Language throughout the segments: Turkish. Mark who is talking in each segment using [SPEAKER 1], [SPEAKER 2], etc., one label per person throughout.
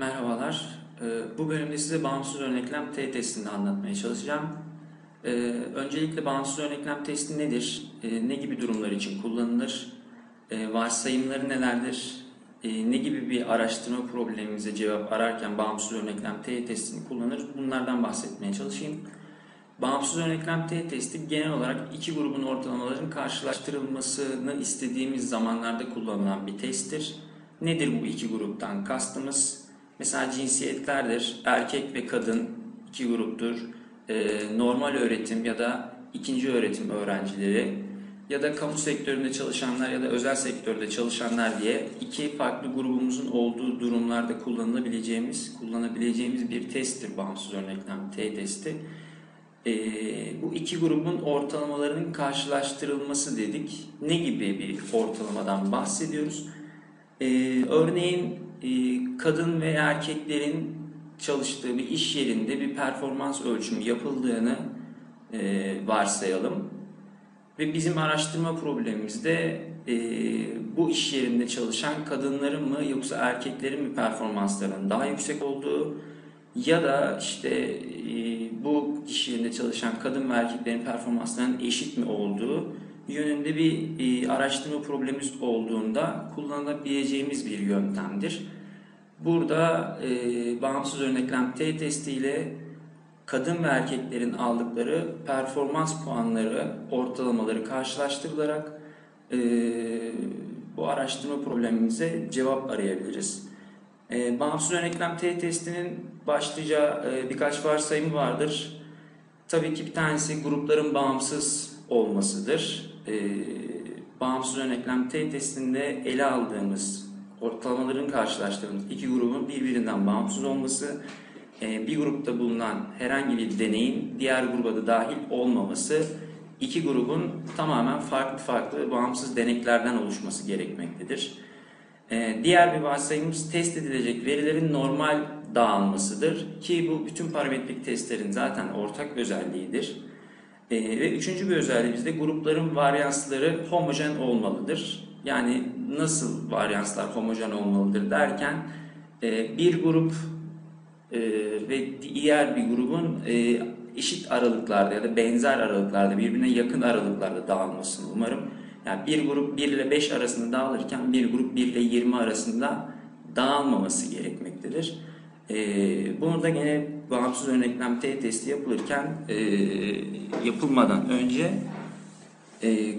[SPEAKER 1] Merhabalar. Ee, Bu bölümde size bağımsız örneklem T testini anlatmaya çalışacağım. Ee, Öncelikle bağımsız örneklem testi nedir? Ee, Ne gibi durumlar için kullanılır? Varsayımları nelerdir? Ne gibi bir araştırma problemimize cevap ararken bağımsız örneklem T testini kullanır? Bunlardan bahsetmeye çalışayım. Bağımsız örneklem T testi genel olarak iki grubun ortalamaların karşılaştırılmasını istediğimiz zamanlarda kullanılan bir testtir. Nedir bu iki gruptan kastımız? Mesela cinsiyetlerdir. Erkek ve kadın iki gruptur. Ee, normal öğretim ya da ikinci öğretim öğrencileri ya da kamu sektöründe çalışanlar ya da özel sektörde çalışanlar diye iki farklı grubumuzun olduğu durumlarda kullanılabileceğimiz, kullanabileceğimiz bir testtir bağımsız örneklem T testi. Ee, bu iki grubun ortalamalarının karşılaştırılması dedik. Ne gibi bir ortalamadan bahsediyoruz? Ee, örneğin e, kadın ve erkeklerin çalıştığı bir iş yerinde bir performans ölçümü yapıldığını e, varsayalım. Ve bizim araştırma problemimizde e, bu iş yerinde çalışan kadınların mı yoksa erkeklerin mi performanslarının daha yüksek olduğu ya da işte e, bu iş yerinde çalışan kadın ve erkeklerin performanslarının eşit mi olduğu yönünde bir e, araştırma problemimiz olduğunda kullanabileceğimiz bir yöntemdir. Burada e, bağımsız örneklem T testi ile kadın ve erkeklerin aldıkları performans puanları, ortalamaları karşılaştırılarak e, bu araştırma problemimize cevap arayabiliriz. E, bağımsız örneklem T testinin başlıca e, birkaç varsayımı vardır. Tabii ki bir tanesi grupların bağımsız olmasıdır. E, bağımsız örneklem T testinde ele aldığımız ortalamaların karşılaştırdığımız iki grubun birbirinden bağımsız olması, e, bir grupta bulunan herhangi bir deneyin diğer gruba da dahil olmaması, iki grubun tamamen farklı farklı bağımsız deneklerden oluşması gerekmektedir. E, diğer bir varsayımımız test edilecek verilerin normal dağılmasıdır ki bu bütün parametrik testlerin zaten ortak özelliğidir. E, ve üçüncü bir özelliğimiz de grupların varyansları homojen olmalıdır. Yani nasıl varyanslar homojen olmalıdır derken e, bir grup e, ve diğer bir grubun e, eşit aralıklarda ya da benzer aralıklarda birbirine yakın aralıklarda dağılmasını umarım. Yani bir grup 1 ile 5 arasında dağılırken bir grup 1 ile 20 arasında dağılmaması gerekmektedir. Bunu da gene bağımsız örneklem T testi yapılırken yapılmadan önce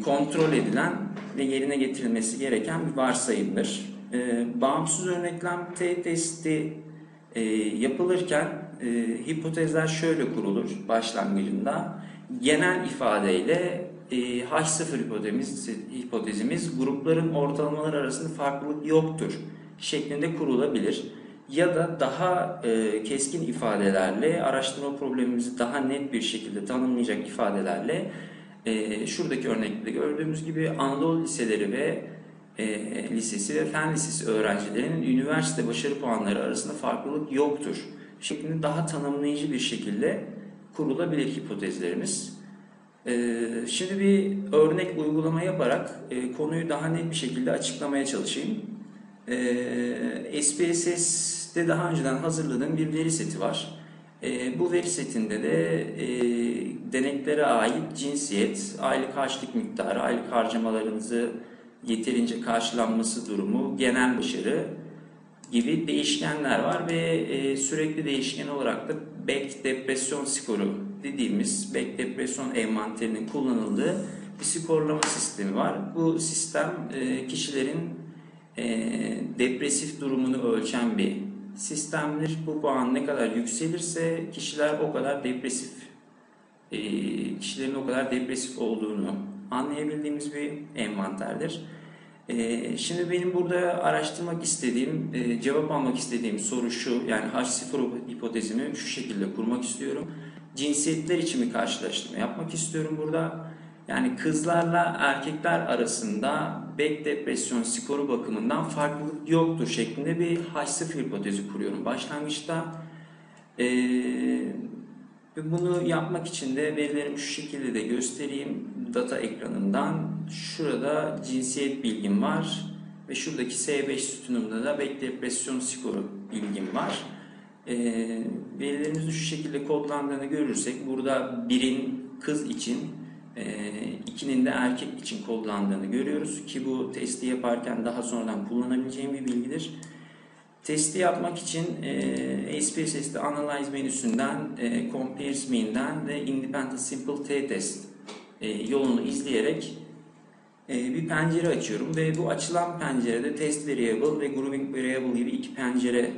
[SPEAKER 1] kontrol edilen ve yerine getirilmesi gereken bir varsayımdır. Bağımsız örneklem T testi yapılırken hipotezler şöyle kurulur başlangıcında. Genel ifadeyle H0 hipotezimiz, hipotezimiz grupların ortalamaları arasında farklılık yoktur şeklinde kurulabilir. Ya da daha e, keskin ifadelerle araştırma problemimizi daha net bir şekilde tanımlayacak ifadelerle e, şuradaki örnekte gördüğümüz gibi Anadolu liseleri ve e, lisesi ve fen lisesi öğrencilerinin üniversite başarı puanları arasında farklılık yoktur şeklinde daha tanımlayıcı bir şekilde kurulabilir hipotezlerimiz. Şimdi bir örnek uygulama yaparak konuyu daha net bir şekilde açıklamaya çalışayım. SPSS'de daha önceden hazırladığım bir veri seti var. Bu veri setinde de deneklere ait cinsiyet, aylık harçlık miktarı, aylık harcamalarınızı yeterince karşılanması durumu, genel başarı gibi değişkenler var ve sürekli değişken olarak da Beck depresyon skoru dediğimiz Beck depresyon envanterinin kullanıldığı bir skorlama sistemi var. Bu sistem kişilerin depresif durumunu ölçen bir sistemdir. Bu puan ne kadar yükselirse kişiler o kadar depresif kişilerin o kadar depresif olduğunu anlayabildiğimiz bir envanterdir. Şimdi benim burada araştırmak istediğim, cevap almak istediğim soru şu, yani H0 hipotezini şu şekilde kurmak istiyorum. Cinsiyetler için bir karşılaştırma yapmak istiyorum burada. Yani kızlarla erkekler arasında Beck depresyon skoru bakımından farklılık yoktur şeklinde bir H0 hipotezi kuruyorum başlangıçta. Ve bunu yapmak için de verilerimi şu şekilde de göstereyim data ekranından. Şurada cinsiyet bilgim var. ve şuradaki S5 sütunumda da back depresyon skoru bilgim var. E, verilerimizin şu şekilde kodlandığını görürsek burada birin kız için ikinin de erkek için kodlandığını görüyoruz ki bu testi yaparken daha sonradan kullanabileceğim bir bilgidir. Testi yapmak için e, SPSS'de Analyze menüsünden, e, Compares Mean'den ve Independent Simple T-Test e, yolunu izleyerek e, bir pencere açıyorum ve bu açılan pencerede Test Variable ve Grouping Variable gibi iki pencere